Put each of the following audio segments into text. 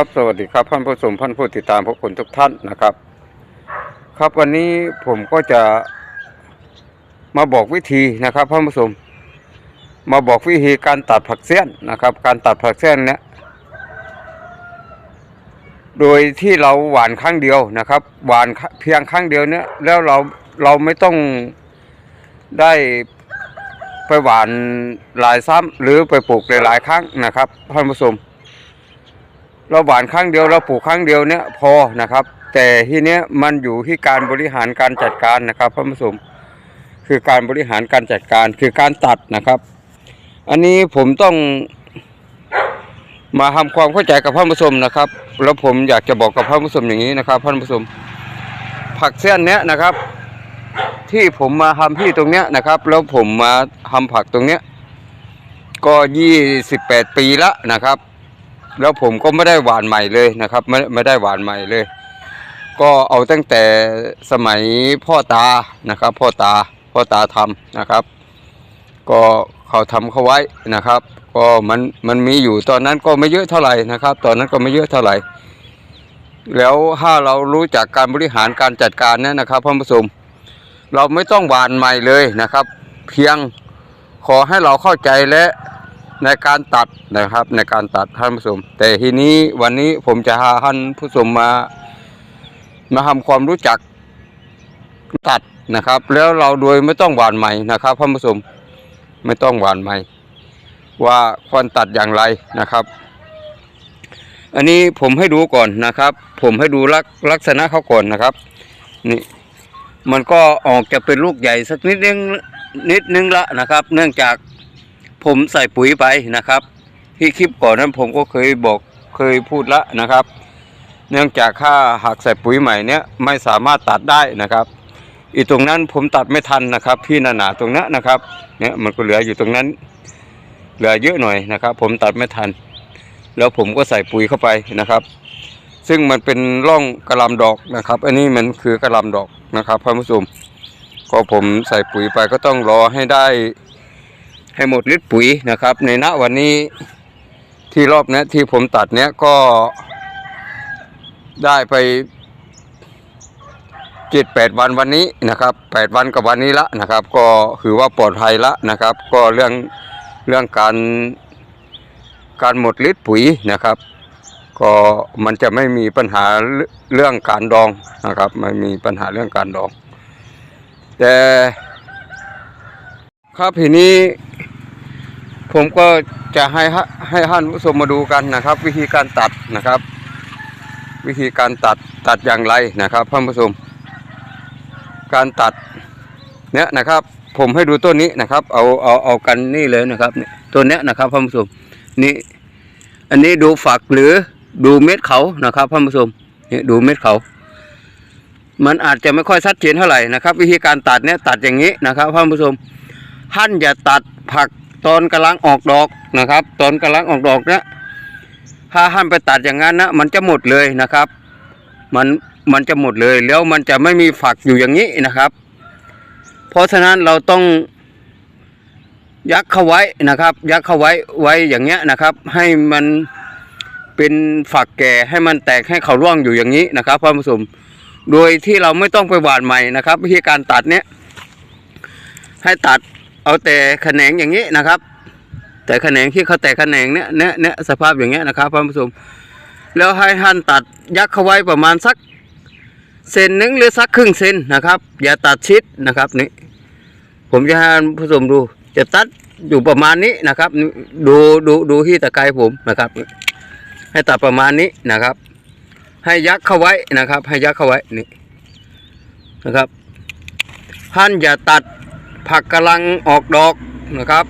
ครับ สวัสดีครับท่านผู้ชมท่านผู้ติดตามพวกคุณทุกท่านนะครับ ครับวันนี้ผมก็จะมาบอกวิธีนะครับท่านผู้ชมมาบอกวิธีการตัดผักเสี้ยนนะครับ การตัดผักเสี้ยนเนี้ยโดยที่เราหวานครั้งเดียวนะครับ หวานเพียงครั้งเดียวเนี้ยแล้วเราเราไม่ต้องได้ไปหวานหลายซ้ำหรือไปปลูกหลายๆครั้งนะครับท่านผู้ชม เราหวานครั้งเดียวเราปลูกครั้งเดียวเนี่ยพอนะครับ แต่ทีเนี้ยมันอยู่ที่การบริหารการจัดการนะครับท่านผู้ชมคือการบริหารการจัดการคือการตัดนะครับ อันนี้ผมต้องมาทำความเข้าใจกับท่านผู้ชมนะครับ แล้วผมอยากจะบอกกับท่านผู้ชมอย่างนี้นะครับท่านผู้ชมผักเส้นเนี้ยนะครับ ที่ผมมาทำที่ตรงเนี้ยนะครับ แล้วผมมาทำผักตรงเนี้ยก็ยี่สิบแปดปีละนะครับ แล้วผมก็ไม่ได้หวานใหม่เลยนะครับ ไม่ไม่ได้หวานใหม่เลย ก็เอาตั้งแต่สมัยพ่อตานะครับ พ่อตาพ่อตาทำนะครับ ก็เขาทำเขาไว้นะครับ ก็มันมันมีอยู่ตอนนั้นก็ไม่เยอะเท่าไหร่นะครับ ตอนนั้นก็ไม่เยอะเท่าไหร่ แล้วถ้าเรารู้จักการบริหารการจัดการเนี่ยนะครับท่านผู้ชมเราไม่ต้องหวานใหม่เลยนะครับ เพียงขอให้เราเข้าใจและ ในการตัดนะครับในการตัดท่านผู้ชมแต่ทีนี้วันนี้ผมจะพาท่านผู้ชมมา มาทำความรู้จักตัดนะครับ แล้วเราโดยไม่ต้องหวานใหม่นะครับท่านผู้ชมไม่ต้องหวานใหม่ ว่าควรตัดอย่างไรนะครับ อันนี้ผมให้ดูก่อนนะครับ ผมให้ดูลักลักษณะเขาก่อนนะครับนี่มันก็ออกจะเป็นลูกใหญ่สักนิดนึงนิดนึงละนะครับ เนื่องจาก ผมใส่ปุ๋ยไปนะครับ ที่คลิปก่อนนั้นผมก็เคยบอกเคยพูดละนะครับ เนื่องจากค่าหากใส่ปุ๋ยใหม่เนี้ยไม่สามารถตัดได้นะครับ อีตรงนั้นผมตัดไม่ทันนะครับ พี่หนาๆตรงนั้นนะครับเนี่ยมันก็เหลืออยู่ตรงนั้น เหลือเยอะหน่อยนะครับ ผมตัดไม่ทัน แล้วผมก็ใส่ปุ๋ยเข้าไปนะครับ ซึ่งมันเป็นร่องกระลำดอกนะครับ อันนี้มันคือกระลำดอกนะครับท่านผู้ชมก็ผมใส่ปุ๋ยไปก็ต้องรอให้ได้ ให้หมดลิตรปุ๋ยนะครับ ในณวันนี้ที่รอบนี้ที่ผมตัดเนี้ยก็ได้ไปเจ็ดแปดวันวันนี้นะครับแปดวันกับวันนี้ละนะครับ ก็ถือว่าปลอดภัยละนะครับ ก็เรื่องเรื่องการการหมดลิตรปุ๋ยนะครับ ก็มันจะไม่มีปัญหาเรื่องการดองนะครับ ไม่มีปัญหาเรื่องการดอง แต่ครับทีนี้ ผมก็จะให้ให้ท่านผู้ชมมาดูกันนะครับ วิธีการตัดนะครับ วิธีการตัดตัดอย่างไรนะครับท่านผู้ชมการตัดเนี้ยนะครับ ผมให้ดูต้นนี้นะครับ เอาเอาเอากันนี่เลยนะครับต้นเนี้ยนะครับท่านผู้ชมนี่อันนี้ดูฝักหรือดูเม็ดเขานะครับท่านผู้ชมเนี่ยดูเม็ดเขา มันอาจจะไม่ค่อยชัดเจนเท่าไหร่นะครับ วิธีการตัดเนี้ยตัดอย่างนี้นะครับท่านผู้ชมท่านอย่าตัดผัก ตอนกำลังออกดอกนะครับ ตอนกำลังออกดอกเนี้ยถ้าห้ามไปตัดอย่างนั้นนะมันจะหมดเลยนะครับ มันมันจะหมดเลยแล้วมันจะไม่มีฝักอยู่อย่างนี้นะครับ เพราะฉะนั้นเราต้องยักเข้าไว้นะครับ ยักเข้าไว้ไว้อย่างเงี้ยนะครับ ให้มันเป็นฝักแก่ให้มันแตกให้เขาร่วงอยู่อย่างนี้นะครับท่านผู้ชมโดยที่เราไม่ต้องไปหว่านใหม่นะครับ วิธีการตัดเนี้ยให้ตัด เอาแต่แขนงอย่างนี้นะครับ แต่แขนงที่เขาแตกแขนงเนี้ยเนี้ยเนี้ยสภาพอย่างเงี้ยนะครับท่านผู้ชมแล้วให้ท่านตัดยักเข้าไว้ประมาณสักเซนหนึ่งหรือสักครึ่งเซนนะครับ อย่าตัดชิดนะครับนี่ผมจะให้ท่านผู้ชมดูจะตัดอยู่ประมาณนี้นะครับ ดูดูดูที่ตะไคร้ผมนะครับ ให้ตัดประมาณนี้นะครับ ให้ยักเข้าไว้นะครับ ให้ยักเข้าไว้นี่นะครับท่านอย่าตัด ผักกำลังออกดอกนะครับ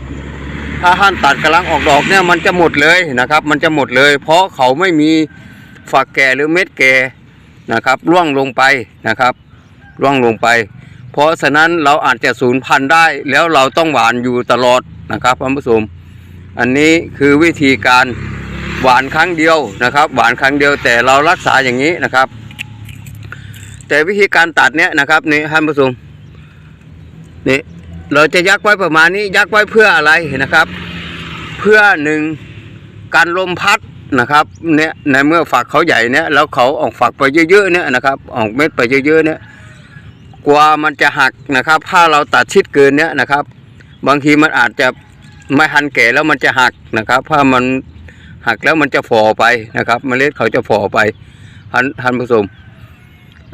ถ้าท่านตัดกำลังออกดอกเนี่ยมันจะหมดเลยนะครับ มันจะหมดเลย เพราะเขาไม่มีฝักแก่หรือเม็ดแก่นะครับร่วงลงไปนะครับ ร่วงลงไป เพราะฉะนั้นเราอาจจะสูญพันธุ์ได้แล้วเราต้องหวานอยู่ตลอดนะครับท่านผู้ชมอันนี้คือวิธีการหวานครั้งเดียวนะครับ หวานครั้งเดียวแต่เรารักษาอย่างนี้นะครับ แต่วิธีการตัดเนี่ยนะครับนี่ท่านผู้ชมนี่ เราจะยักไว้ประมาณนี้ยักไว้เพื่ออะไรนะครับ เพื่อหนึ่งการลมพัดนะครับเนี่ยในเมื่อฝักเขาใหญ่เนี่ยแล้วเขาออกฝักไปเยอะๆเนี่ยนะครับออกเม็ดไปเยอะๆเนี่ยกว่ามันจะหักนะครับ ถ้าเราตัดชิดเกินเนี่ยนะครับ บางทีมันอาจจะไม่ทันแก่แล้วมันจะหักนะครับ ถ้ามันหักแล้วมันจะฝ่อไปนะครับเมล็ดเขาจะฝ่อไปท่านท่านผู้ชม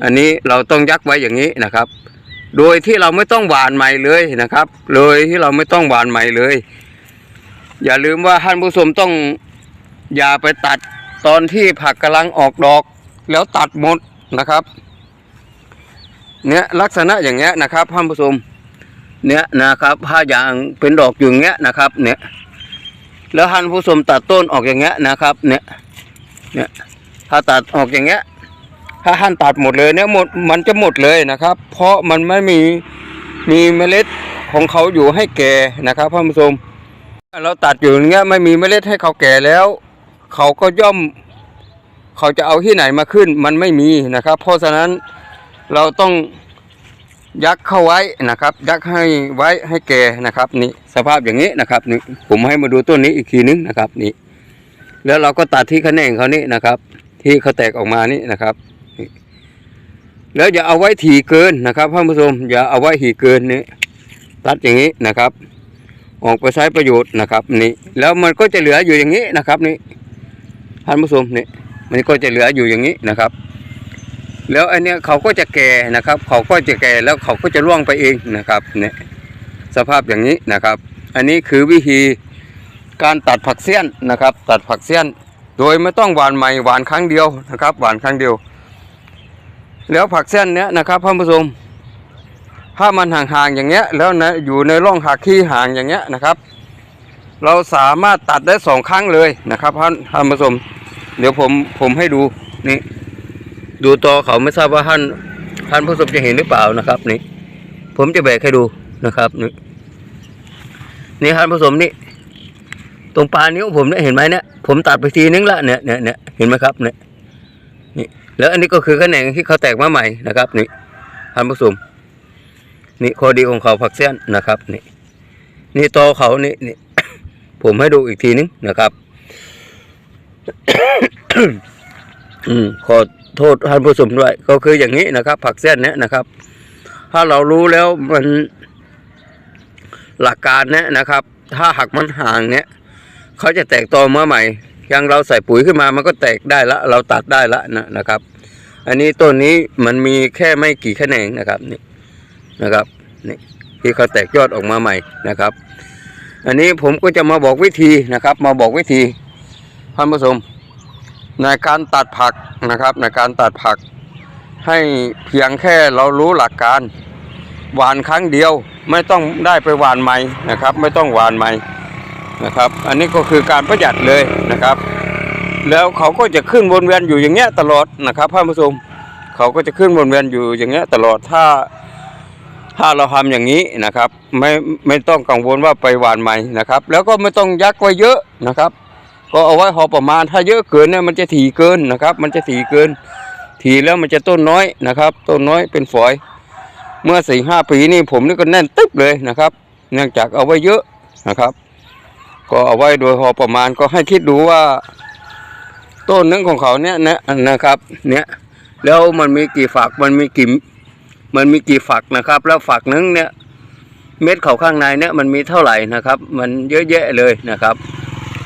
อันนี้เราต้องยักไว้อย่างนี้นะครับ โดยที่เราไม่ต้องหวานใหม่เลยนะครับโดยที่เราไม่ต้องหวานใหม่เลย อย่าลืมว่าท่านผู้ชมต้องอย่าไปตัดตอนที่ผักกำลังออกดอก แล้วตัดหมดนะครับเนี่ยลักษณะอย่างเงี้ยนะครับท่านผู้ชมเนี่ยนะครับถ้าอย่างเป็นดอกอยู่อย่างเงี้ยนะครับ เนี่ย แล้วท่านผู้ชมตัดต้นออกอย่างเงี้ยนะครับ เนี่ยเนี่ยถ้าตัดออกอย่างเงี้ย ถ้าท่านตัดหมดเลยเนี่ยหมดมันจะหมดเลยนะครับ เพราะมันไม่มีมีเมล็ดของเขาอยู่ให้แก่นะครับท่านผู้ชมเราตัดอยู่อย่างเงี้ยไม่มีเมล็ดให้เขาแก่แล้ว เขาก็ย่อม เขาจะเอาที่ไหนมาขึ้น มันไม่มีนะครับ เพราะฉะนั้นเราต้องยักเข้าไว้นะครับ ยักให้ไว้ให้แก่นะครับนี่สภาพอย่างนี้นะครับนี่ผมให้มาดูต้นนี้อีกทีนึงนะครับนี่แล้วเราก็ตัดที่แขนงเขานี่นะครับ ที่เขาแตกออกมานี่นะครับ แล้วอย่าเอาไว้ถี่เกินนะครับท่านผู้ชมอย่าเอาไว้ถี่เกินนี่ตัดอย่างนี้นะครับ ออกไปใช้ประโยชน์นะครับนี่แล้วมันก็จะเหลืออยู่อย่างนี้นะครับนี่ท่านผู้ชมนี่มันก็จะเหลืออยู่อย่างนี้นะครับ แล้วอันเนี้ยเขาก็จะแก่นะครับ เขาก็จะแก่แล้วเขาก็จะร่วงไปเองนะครับเนี่ยสภาพอย่างนี้นะครับ อันนี้คือวิธีการตัดผักเสี้ยนนะครับ ตัดผักเสี้ยน โดยไม่ต้องหวานใหม่หวานครั้งเดียวนะครับ หวานครั้งเดียว แล้วผักเส้นเนี้ยนะครับท่านผู้ชมถ้ามันห่างๆอย่างเงี้ย แล้วนะอยู่ในร่องหักขี้ห่างอย่างเงี้ยนะครับ เราสามารถตัดได้สองครั้งเลยนะครับท่านท่านผู้ชมเดี๋ยวผมผมให้ดูนี่ ดูตอเขาไม่ทราบว่าท่านท่านผู้ชมจะเห็นหรือเปล่านะครับนี่ ผมจะแบกให้ดูนะครับนี่นี่ท่านผู้ชมนี่ ตรงปลายนิ้วผมเนี่ยเห็นไหมเนี่ยผมตัดไปทีนึงละเนี่ยเนี่ยเนี่ยเห็นไหมครับเนี่ยนี่ แล้วอันนี้ก็คือแขนงที่เขาแตกมาใหม่นะครับนี่ท่านผู้ชมนี่ข้อดีของเขาผักเส้นนะครับนี่นี่ตอเขานี่นี่ผมให้ดูอีกทีนึงนะครับอืมขอโทษท่านผู้ชมด้วย ก็คืออย่างนี้นะครับ ผักเส้นเนี้ยนะครับ ถ้าเรารู้แล้วมันหลักการเนี้ยนะครับ ถ้าหักมันห่างเนี้ยเขาจะแตกตอมาใหม่ อย่างเราใส่ปุ๋ยขึ้นมามันก็แตกได้ละ เราตัดได้ละนะนะครับ อันนี้ต้นนี้มันมีแค่ไม่กี่แขนงนะครับนี่นะครับนี่ที่เขาแตกยอดออกมาใหม่นะครับ อันนี้ผมก็จะมาบอกวิธีนะครับ มาบอกวิธีท่านผู้ชมในการตัดผักนะครับ ในการตัดผัก ให้เพียงแค่เรารู้หลักการหวานครั้งเดียว ไม่ต้องได้ไปหวานใหม่นะครับ ไม่ต้องหวานใหม่ นะครับ อันนี้ก็คือการประหยัดเลยนะครับ แล้วเขาก็จะขึ้นวนเวียนอยู่อย่างเงี้ยตลอดนะครับท่านผู้ชมเขาก็จะขึ้นวนเวียนอยู่อย่างเงี้ยตลอดถ้าถ้าเราทำอย่างนี้นะครับ ไม่ไม่ต้องกังวลว่าไปหวานใหม่นะครับ แล้วก็ไม่ต้องยักไว้เยอะนะครับ ก็เอาไว้พอประมาณถ้าเยอะเกินเนี่ยมันจะถี่เกินนะครับ มันจะถี่เกิน ถี่แล้วมันจะต้นน้อยนะครับ ต้นน้อยเป็นฝอย เมื่อสี่ห้าปีนี่ผมนี่ก็แน่นตึ๊บเลยนะครับ เนื่องจากเอาไว้เยอะนะครับ ก็เอาไว้โดยพอประมาณก็ให้คิดดูว่า ต้นนึงของเขาเนี่ยนะนะครับ เนี่ยแล้วมันมีกี่ฝักมันมีกี่มันมีกี่ฝักนะครับ แล้วฝักนึงเนี่ย เม็ดเขาข้างในเนี่ยมันมีเท่าไหร่นะครับ มันเยอะแยะเลยนะครับ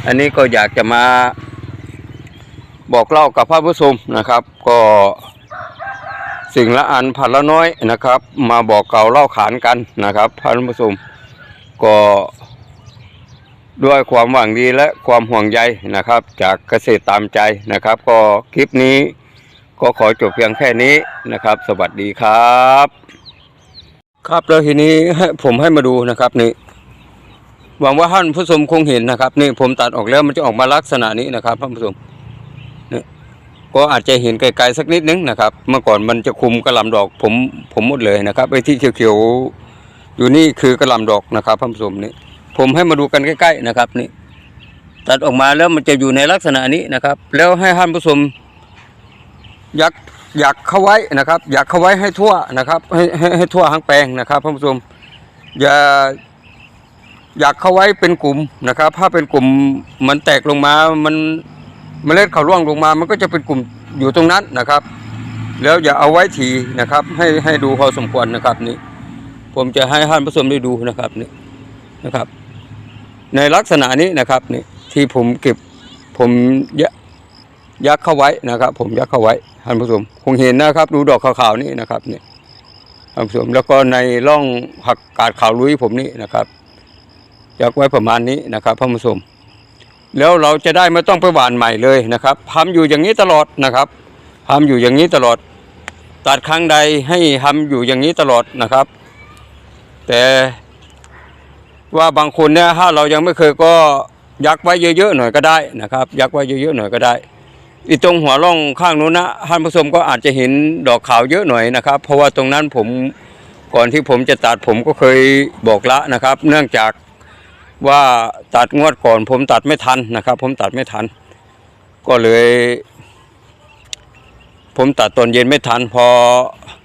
อันนี้ก็อยากจะมาบอกเล่ากับพระผู้ชมนะครับ ก็สิ่งละอันพันละน้อยนะครับ มาบอกเกล่าเล่าขานกันนะครับพระผู้ชมก็ ด้วยความหวังดีและความห่วงใยนะครับ จากเกษตรตามใจนะครับ ก็คลิปนี้ก็ขอจบเพียงแค่นี้นะครับ สวัสดีครับ ครับแล้วทีนี้ผมให้มาดูนะครับนี่หวังว่าท่านผู้ชมคงเห็นนะครับ นี่ผมตัดออกแล้วมันจะออกมาลักษณะนี้นะครับท่านผู้ชมนี่ก็อาจจะเห็นไกลๆสักนิดนึงนะครับ เมื่อก่อนมันจะคุมกระลำดอกผมผมหมดเลยนะครับไอ้ที่เขียวๆอยู่นี่คือกระลำดอกนะครับท่านผู้ชมนี่ ผมให้มาดูกันใกล้ ๆนะครับนี่ตัดออกมาแล้วมันจะอยู่ในลักษณะนี้นะครับ แล้วให้ท่านผู้ชมยักอยากเข้าไว้นะครับ อยากเข้าไว้ให้ทั่วนะครับ ให้ให้ให้ทั่วทั้งแปลงนะครับท่านผู้ชมอย่าอยากเข้าไว้เป็นกลุ่มนะครับ ถ้าเป็นกลุ่มมันแตกลงมามันเมล็ดเขาร่วงลงมา มันก็จะเป็นกลุ่มอยู่ตรงนั้นนะครับ แล้วอย่าเอาไว้ทีนะครับ ให้ให้ดูพอสมควรนะครับนี่ผมจะให้ท่านผู้ชมได้ดูนะครับนี่นะครับ ในลักษณะนี้นะครับนี่ที่ผมเก็บผมย,ยักเข้าไว้นะครับ ผมยักเข้าไว้ท่านผู้ชมคงเห็นนะครับ ดูดอกขาวๆนี่นะครับนี่ท่านผู้ชมแล้วก็ในร่องผักกาดขาวลุยผมนี่นะครับยักไว้ประมาณนี้นะครับท่านผู้ชมแล้วเราจะได้ไม่ต้องไปหว่านใหม่เลยนะครับทำอยู่อย่างนี้ตลอดนะครับทำอยู่อย่างนี้ตลอด ตัดครั้งใดให้ทำอยู่อย่างนี้ตลอดนะครับ แต่ ว่าบางคนเนี่ยถ้าเรายังไม่เคยก็ยักไว้เยอะๆหน่อยก็ได้นะครับ ยักไว้เยอะๆหน่อยก็ได้ อีตรงหัวร่องข้างนู้นนะท่านผู้ชมก็อาจจะเห็นดอกขาวเยอะหน่อยนะครับ เพราะว่าตรงนั้นผมก่อนที่ผมจะตัดผมก็เคยบอกละนะครับ เนื่องจากว่าตัดงวดก่อน ผมตัดไม่ทันนะครับ ผมตัดไม่ทัน ก็เลย ผมตัดตอนเย็นไม่ทันพอ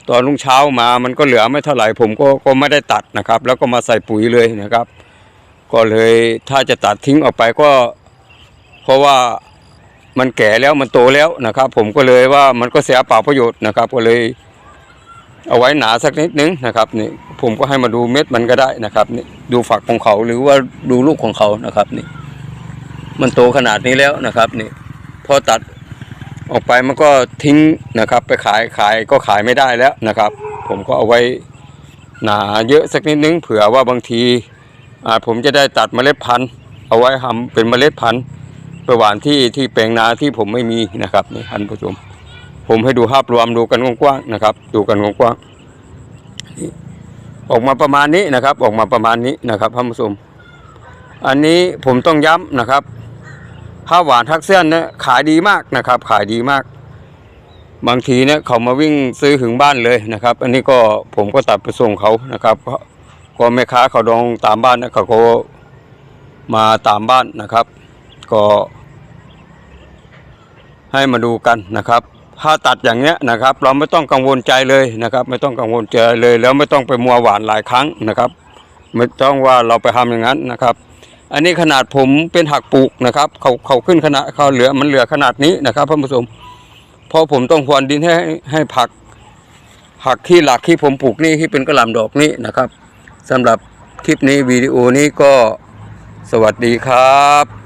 ตอนรุ่งเช้ามามันก็เหลือไม่เท่าไหร่ผมก็ก็ไม่ได้ตัดนะครับ แล้วก็มาใส่ปุ๋ยเลยนะครับ ก็เลยถ้าจะตัดทิ้งออกไปก็ เพราะว่ามันแก่แล้วมันโตแล้วนะครับ ผมก็เลยว่ามันก็เสียเปล่าประโยชน์นะครับ ก็เลย เอาไว้หนาสักนิดนึงนะครับนี่ผมก็ให้มาดูเม็ดมันก็ได้นะครับนี่ดูฝักของเขาหรือว่าดูลูกของเขานะครับนี่มันโตขนาดนี้แล้วนะครับนี่พอตัด ออกไปมันก็ทิ้งนะครับ ไปขายขายก็ขายไม่ได้แล้วนะครับ ผมก็เอาไว้หนาเยอะสักนิดนึงเผื่อว่าบางทีอาจผมจะได้ตัดเมล็ดพันธุ์ เอาไว้ทำเป็นเมล็ดพันธุ์ไปหว่านที่ที่แปลงนาที่ผมไม่มีนะครับนี่ท่านผู้ชมผมให้ดูภาพรวมดูกันกว้างๆนะครับ ดูกันกว้างๆออกมาประมาณนี้นะครับ ออกมาประมาณนี้นะครับท่านผู้ชมอันนี้ผมต้องย้ำนะครับ ผ้าหวานทักเส้นเนี่ยขายดีมากนะครับ ขายดีมาก บางทีเนี่ยเขามาวิ่งซื้อถึงบ้านเลยนะครับ อันนี้ก็ผมก็ตัดไปส่งเขานะครับก็แม่ค้าเขาดองตามบ้านนี่ยเขาก็มาตามบ้านนะครับ ก็ให้มาดูกันนะครับ ถ้าตัดอย่างเนี้ยนะครับ เราไม่ต้องกังวลใจเลยนะครับ ไม่ต้องกังวลใจเลย แล้วไม่ต้องไปมัวหวานหลายครั้งนะครับ ไม่ต้องว่าเราไปทำอย่างนั้นนะครับ อันนี้ขนาดผมเป็นหักปลูกนะครับ เขาเขาขึ้นขนาดเขาเหลือมันเหลือขนาดนี้นะครับท่านผู้ชมพราะผมต้องพรวนดินให้ให้ผักผักที่หลักที่ผมปลูกนี่ที่เป็นกระหล่ำดอกนี้นะครับสำหรับคลิปนี้วิดีโอนี้ก็สวัสดีครับ